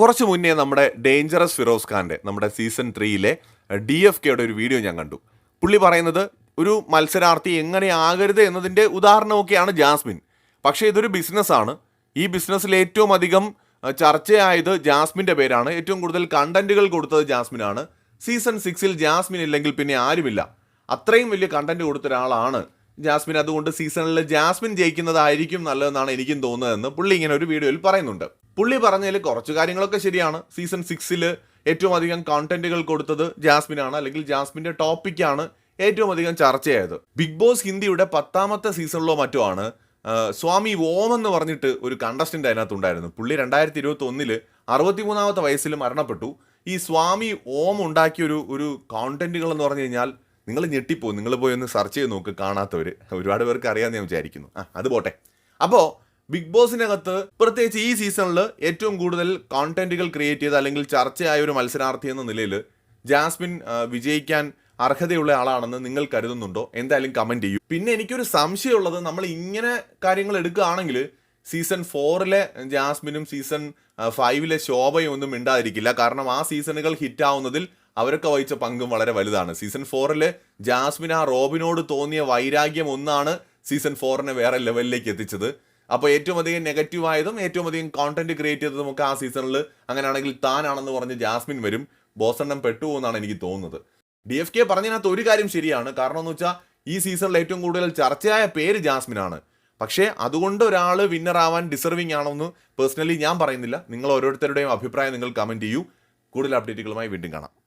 കുറച്ച് മുന്നേ നമ്മുടെ ഡേഞ്ചറസ് ഫിറോസ് ഖാന്റെ നമ്മുടെ സീസൺ ത്രീയിലെ ഡി എഫ് കെയുടെ ഒരു വീഡിയോ ഞാൻ കണ്ടു. പുള്ളി പറയുന്നത് ഒരു മത്സരാർത്ഥി എങ്ങനെയാകരുത് എന്നതിന്റെ ഉദാഹരണമൊക്കെയാണ് ജാസ്മിൻ. പക്ഷേ ഇതൊരു ബിസിനസ്സാണ് ഈ ബിസിനസ്സിൽ ഏറ്റവും അധികം ചർച്ചയായത് ജാസ്മിന്റെ പേരാണ്. ഏറ്റവും കൂടുതൽ കണ്ടന്റുകൾ കൊടുത്തത് ജാസ്മിനാണ്. സീസൺ സിക്സിൽ ജാസ്മിൻ ഇല്ലെങ്കിൽ പിന്നെ ആരുമില്ല. അത്രയും വലിയ കണ്ടന്റ് കൊടുത്ത ഒരാളാണ് ജാസ്മിൻ. അതുകൊണ്ട് സീസണിൽ ജാസ്മിൻ ജയിക്കുന്നതായിരിക്കും നല്ലതെന്നാണ് എനിക്കും തോന്നുന്നതെന്ന് പുള്ളി ഇങ്ങനെ ഒരു വീഡിയോയിൽ പറയുന്നുണ്ട്. പുള്ളി പറഞ്ഞതിൽ കുറച്ച് കാര്യങ്ങളൊക്കെ ശരിയാണ്. സീസൺ സിക്സിൽ ഏറ്റവും അധികം കോണ്ടന്റുകൾ കൊടുത്തത് ജാസ്മിനാണ്. അല്ലെങ്കിൽ ജാസ്മിന്റെ ടോപ്പിക്കാണ് ഏറ്റവും അധികം ചർച്ചയായത്. ബിഗ് ബോസ് ഹിന്ദിയുടെ പത്താമത്തെ സീസണിലോ മറ്റോ ആണ്. സ്വാമി ഓം എന്ന് പറഞ്ഞിട്ട് ഒരു കണ്ടസ്റ്റന്റ് അതിനകത്തുണ്ടായിരുന്നു. പുള്ളി രണ്ടായിരത്തി ഇരുപത്തി ഒന്നിൽ അറുപത്തിമൂന്നാമത്തെ വയസ്സിൽ മരണപ്പെട്ടു. ഈ സ്വാമി ഓം ഉണ്ടാക്കിയ ഒരു ഒരു കോണ്ടന്റുകൾ എന്ന് പറഞ്ഞു കഴിഞ്ഞാൽ നിങ്ങൾ ഞെട്ടിപ്പോ നിങ്ങൾ പോയി ഒന്ന് സെർച്ച് ചെയ്ത് നോക്ക് കാണാത്തവർ ഒരുപാട് പേർക്ക് അറിയാമെന്ന് ഞാൻ വിചാരിക്കുന്നു. ആ അത് പോട്ടെ. അപ്പോൾ ബിഗ് ബോസിനകത്ത് പ്രത്യേകിച്ച് ഈ സീസണിൽ ഏറ്റവും കൂടുതൽ കോണ്ടന്റുകൾ ക്രിയേറ്റ് ചെയ്ത അല്ലെങ്കിൽ ചർച്ചയായ ഒരു മത്സരാർത്ഥി എന്ന നിലയിൽ ജാസ്മിൻ വിജയിക്കാൻ അർഹതയുള്ള ആളാണെന്ന് നിങ്ങൾ കരുതുന്നുണ്ടോ? എന്തായാലും കമന്റ് ചെയ്യൂ. പിന്നെ എനിക്കൊരു സംശയമുള്ളത് നമ്മൾ ഇങ്ങനെ കാര്യങ്ങൾ എടുക്കുകയാണെങ്കിൽ സീസൺ ഫോറിലെ ജാസ്മിനും സീസൺ ഫൈവിലെ ശോഭയും ഒന്നും മിണ്ടാതിരിക്കില്ല. കാരണം ആ സീസണുകൾ ഹിറ്റാവുന്നതിൽ അവരൊക്കെ വഹിച്ച പങ്കും വളരെ വലുതാണ്. സീസൺ ഫോറിൽ ജാസ്മിൻ ആ റോബിനോട് തോന്നിയ വൈരാഗ്യം ഒന്നാണ് സീസൺ ഫോറിനെ വേറെ ലെവലിലേക്ക് എത്തിച്ചത്. അപ്പോൾ ഏറ്റവും അധികം നെഗറ്റീവായതും ഏറ്റവും അധികം കോണ്ടന്റ് ക്രിയേറ്റ് ചെയ്തതും ഒക്കെ ആ സീസണിൽ അങ്ങനെയാണെങ്കിൽ താനാണെന്ന് പറഞ്ഞ് ജാസ്മിൻ വരും. ബോസണ്ണം എന്നാണ് എനിക്ക് തോന്നുന്നത്. ഡി എഫ് കെ പറഞ്ഞതിനകത്ത് ഒരു കാര്യം ശരിയാണ്. കാരണം എന്ന് വെച്ചാൽ ഈ സീസണിൽ ഏറ്റവും കൂടുതൽ ചർച്ചയായ പേര് ജാസ്മിൻ ആണ് പക്ഷേ അതുകൊണ്ട് ഒരാൾ വിന്നർ ആവാൻ ഡിസർവിംഗ് ആണെന്ന് പേഴ്സണലി ഞാൻ പറയുന്നില്ല. നിങ്ങൾ ഓരോരുത്തരുടെയും അഭിപ്രായം നിങ്ങൾ കമന്റ് ചെയ്യൂ. കൂടുതൽ അപ്ഡേറ്റുകളുമായി വീണ്ടും കാണാം.